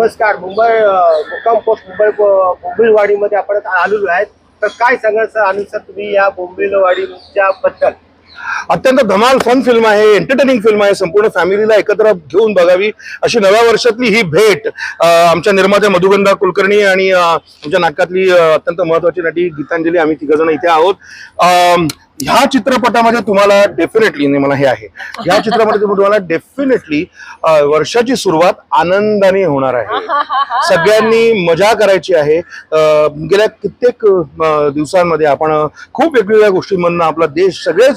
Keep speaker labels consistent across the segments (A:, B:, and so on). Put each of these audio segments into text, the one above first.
A: नमस्कार मुंबई मुक्काम पोस्ट मुंबई बोंबिलवाडीमध्ये आपण आलेलो आहेत. तर काय सांगाल सर आनंद सर तुम्ही या बोंबिलवाडीच्या बद्दल?
B: अत्यंत धमाल फन फिल्म आहे एंटरटेनिंग फिल्म आहे संपूर्ण फॅमिलीला एकत्र घेऊन बघावी अशी नव्या वर्षातली ही भेट आमच्या निर्मात्या मधुगंधा कुलकर्णी आणि आमच्या नाटकातली अत्यंत महत्वाची नटी गीतांजली आम्ही तिघजण इथे आहोत. ह्या चित्रपटामध्ये तुम्हाला डेफिनेटली मला हे आहे. ह्या चित्रपटामध्ये तुम्हाला डेफिनेटली वर्षाची सुरुवात आनंदाने होणार आहे. सगळ्यांनी मजा करायची आहे. गेल्या कित्येक दिवसांमध्ये आपण खूप वेगवेगळ्या गोष्टींमधनं आपला देश सगळे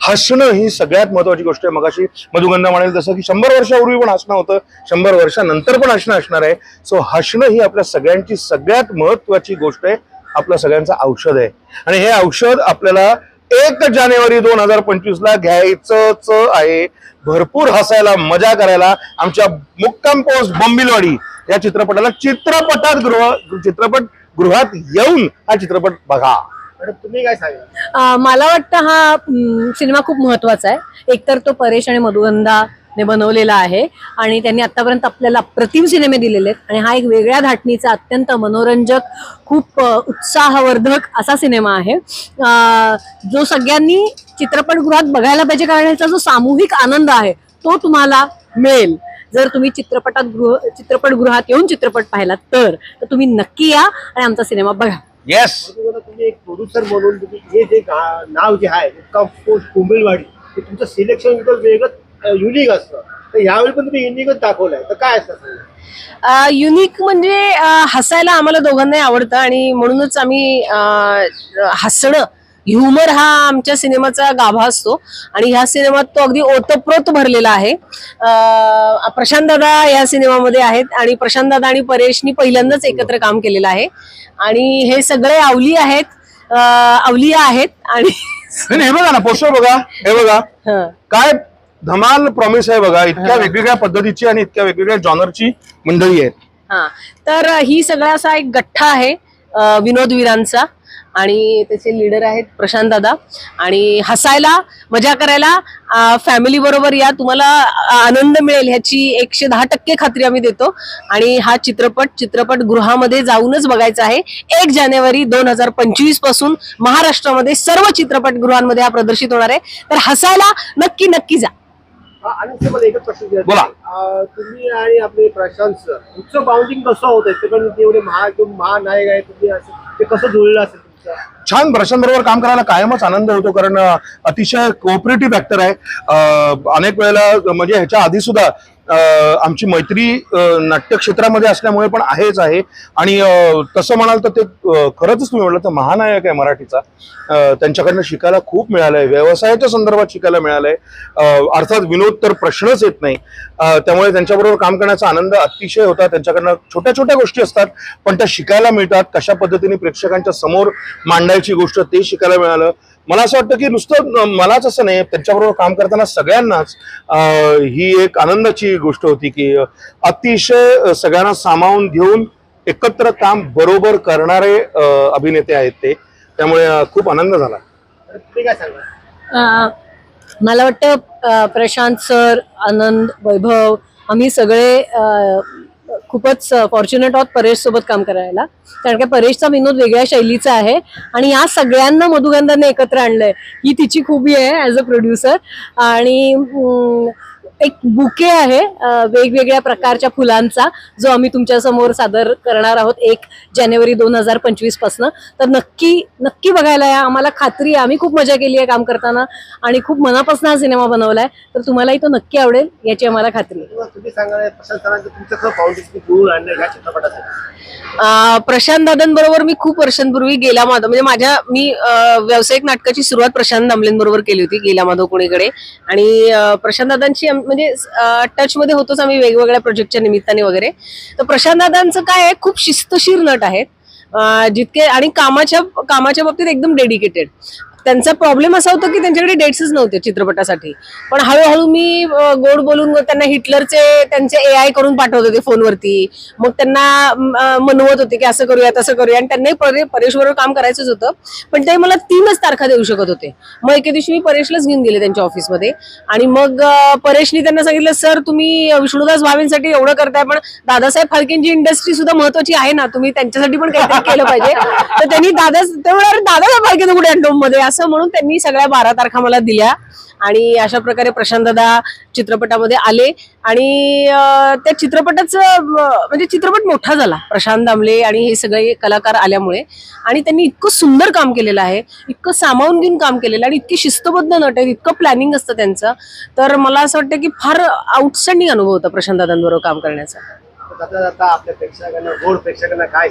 B: हसणं ही सगळ्यात महत्वाची गोष्ट आहे. मगाशी मधुगंधा म्हणेल जसं की शंभर वर्षापूर्वी पण हसणं होतं शंभर वर्षानंतर पण हसणं असणार आहे. सो हसणं ही आपल्या सगळ्यांची सगळ्यात महत्वाची गोष्ट आहे. आपल्या सगळ्यांचं औषध आहे. आणि हे औषध आपल्याला एक जानेवारी दोन हजार पंचवीस ला घ्यायचंच आहे. भरपूर हसायला मजा करायला आमच्या मुक्काम पोस्ट बंबिलवाडी या चित्रपटाला चित्रपटात गृह चित्रपट गृहात येऊन हा चित्रपट बघा.
A: तुम्ही काय सांगाल?
C: अं, मला वाटतं हा सिनेमा खूप महत्त्वाचा आहे. एकतर तो परेश आणि मधुगंधाने बनवलेला आहे. आणि त्यांनी आतापर्यंत आपल्याला अप्रतिम सिनेमे दिलेले आहेत. आणि हा एक वेगळ्या धाटणीचा अत्यंत मनोरंजक खूप उत्साहवर्धक असा सिनेमा आहे. जो सगळ्यांनी चित्रपटगृहात बघायला पाहिजे कारण याचा जो सामूहिक आनंद आहे तो तुम्हाला मिळेल. जर तुम्ही चित्रपटात गृह चित्रपटगृहात येऊन चित्रपट पाहिला तर तर तुम्ही नक्की या आणि आमचा सिनेमा बघा.
B: येस
A: एक प्रोड्युसर म्हणून तुम्ही हे जे नाव जे आहे तुमचं सिलेक्शन वेगळं युनिक असतं. तर यावेळी पण तुम्ही युनिकच दाखवलंय. तर काय असतं?
D: युनिक म्हणजे अ, हसायला आम्हाला दोघांनाही आवडतं आणि म्हणूनच आम्ही हसणं ह्युमर हा आमच्या सिनेमाचा गाभा असतो. आणि ह्या सिनेमात तो अगदी ओतप्रोत भरलेला आहे. प्रशांत दादा या सिनेमामध्ये आहेत आणि प्रशांत दादा आणि परेशनी पहिल्यांदाच एकत्र काम केलेलं आहे. आणि हे सगळे आवली आहेत. अ, अवलिया आहेत आणि
B: हे बघा ना पोस्टर बघा हे बघा. काय धमाल प्रॉमिस आहे बघा इतक्या वेगवेगळ्या पद्धतीची आणि इतक्या वेगवेगळ्या जॉनरची मंडळी आहेत.
D: हा. तर ही सगळा असा एक गठ्ठा आहे अ, विनोद वीरांचा आणि त्याचे लीडर आहेत प्रशांत दादा. आणि हसायला मजा करायला फॅमिली बरोबर या. तुम्हाला आनंद मिळेल. ह्याची एकशे दहा टक्के खात्री आम्ही देतो. आणि हा चित्रपट चित्रपट गृहामध्ये जाऊनच बघायचा आहे. एक जानेवारी दोन हजार पंचवीसपासून महाराष्ट्रामध्ये सर्व चित्रपटगृहांमध्ये हा प्रदर्शित होणार आहे. तर हसायला नक्की नक्की जा.
A: आणि मला एकच प्रश्न
B: बोला.
A: आहे. तुम्ही आणि आपले प्रशांत सर तुमचं बाउंडिंग कसं होतं ते पण एवढे महा महानायक आहे तुम्ही असं ते कसं जुळलं असेल
B: छान प्रशांत बरोबर काम करायला कायमच आनंद होतो कारण अतिशय कोऑपरेटिव्ह ऍक्टर आहे अनेक वेळेला म्हणजे ह्याच्या आधी सुद्धा आमची मैत्री नाट्यक्षेत्रामध्ये नाट्य क्षेत्रामध्ये असल्यामुळे पण आहेच आहे. आणि तसं म्हणाल तर ते खरंच तुम्ही म्हटलं तर महानायक आहे मराठीचा. त्यांच्याकडनं शिकायला खूप मिळालंय. व्यवसायाच्या संदर्भात शिकायला मिळालंय. अर्थात विनोद तर प्रश्नच येत नाही. त्यामुळे त्यांच्याबरोबर काम करण्याचा आनंद अतिशय होता. त्यांच्याकडनं छोट्या छोट्या गोष्टी असतात पण त्या शिकायला मिळतात. कशा पद्धतीने प्रेक्षकांच्या समोर मांडायची गोष्ट ते शिकायला मिळालं. मला असं वाटतं की नुसतं मलाच असं नाही त्यांच्याबरोबर काम करताना सगळ्यांनाच ही एक आनंदाची गोष्ट होती की अतिशय सगळ्यांना सामावून घेऊन एकत्र काम बरोबर करणारे अभिनेते आहेत ते. त्यामुळे खूप आनंद झाला.
C: मला वाटतं प्रशांत सर आनंद वैभव आम्ही सगळे खूपच फॉर्च्युनेट आहोत परेश सोबत काम करायला. कारण का परेशचा विनोद वेगळ्या शैलीचा आहे आणि या सगळ्यांना मधुगंधाने एकत्र आणलंय. ही तिची खूबी आहे ऍज अ प्रोड्युसर आणि एक बुके आहे वेगवेगळ्या प्रकारच्या फुलांचा जो आम्ही तुमच्यासमोर सादर करणार आहोत एक जानेवारी दोन हजार पंचवीस पासनं. तर नक्की नक्की बघायला या. आम्हाला खात्री आहे. आम्ही खूप मजा केली आहे काम करताना आणि खूप मनापासून हा सिनेमा बनवलाय. तर तुम्हालाही तो नक्की आवडेल याची आम्हाला खात्री आहे.
A: प्रशांत
D: दादांबरोबर मी खूप वर्षांपूर्वी गेला माधव. म्हणजे माझ्या मी व्यावसायिक नाटकाची सुरुवात प्रशांत दामलेंबरोबर केली होती गेला माधव पुणेकडे आणि प्रशांत दादांची म्हणजे टचमध्ये होतोच आम्ही वेगवेगळ्या प्रोजेक्टच्या निमित्ताने वगैरे. तर प्रशांत दादांचं काय आहे खूप शिस्तशीर नट आहेत. जितके आणि कामाच्या कामाच्या बाबतीत एकदम डेडिकेटेड त्यांचा प्रॉब्लेम असा होता की त्यांच्याकडे डेट्सच नव्हते चित्रपटासाठी. पण हळूहळू मी गोड बोलून त्यांना हिटलरचे त्यांचे ए आय करून पाठवत होते फोनवरती. मग त्यांना मनवत होते की असं करूया तसं करूया आणि त्यांनाही परे काम करायचंच होतं. पण ते मला तीनच तारखा देऊ शकत होते. मग एके दिवशी मी परेशलाच घेऊन गेले त्यांच्या ऑफिसमध्ये आणि मग परेशनी त्यांना सांगितलं सर तुम्ही विष्णुदास भावेंसाठी एवढं करताय पण दादासाहेब फाळकेंची इंडस्ट्री सुद्धा महत्वाची आहे ना. तुम्ही त्यांच्यासाठी पण काहीतरी केलं पाहिजे. तर त्यांनी दादा तेवढं दादासाहेब फाळके कुठे मध्ये? असं म्हणून त्यांनी सगळ्या बारा तारखा मला दिल्या. आणि अशा प्रकारे प्रशांत दादा चित्रपटामध्ये आले. आणि त्या चित्रपटाचं म्हणजे चित्रपट मोठा झाला. प्रशांत दामले आणि हे सगळे कलाकार आल्यामुळे. आणि त्यांनी इतकं सुंदर काम केलेलं आहे. इतकं सामावून घेऊन काम केलेलं आहे. आणि इतकी शिस्तबद्ध नट आहेत. इतकं प्लॅनिंग असतं त्यांचं. तर मला असं वाटतं की फार आउटस्टँडिंग अनुभव होता प्रशांत दादांबरोबर काम करण्याचा.
A: आपल्या प्रेक्षकांना गोड प्रेक्षकांना काय?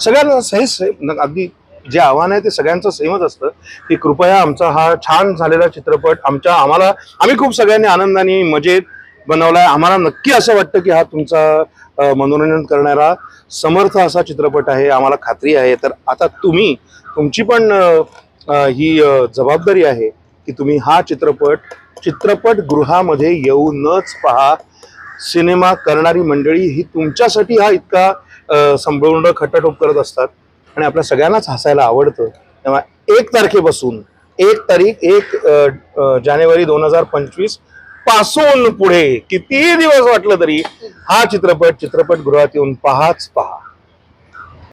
B: सगळ्यांना सही सेम अगदी जे आव्हान आहे ते सगळ्यांचं सेमच असतं की कृपया आमचा हा छान झालेला चित्रपट आमच्या आम्हाला आम्ही खूप सगळ्यांनी आनंदाने मजेत बनवलाय. आम्हाला नक्की असं वाटतं की हा तुमचा मनोरंजन करणारा समर्थ असा चित्रपट आहे आम्हाला खात्री आहे. तर आता तुम्ही तुमची पण ही जबाबदारी आहे की तुम्ही हा चित्रपट चित्रपटगृहामध्ये येऊनच पहा. सिनेमा करणारी मंडळी ही तुमच्यासाठी हा इतका अ, संपूर्ण खटाटोप करत असतात. आणि आपल्या सगळ्यांनाच हसायला आवडतं. तेव्हा एक तारखेपासून एक तारीख एक जानेवारी दोन हजार पंचवीसपासून पुढे कितीही दिवस वाटलं तरी हा चित्रपट चित्रपटगृहात येऊन पहाच पहा.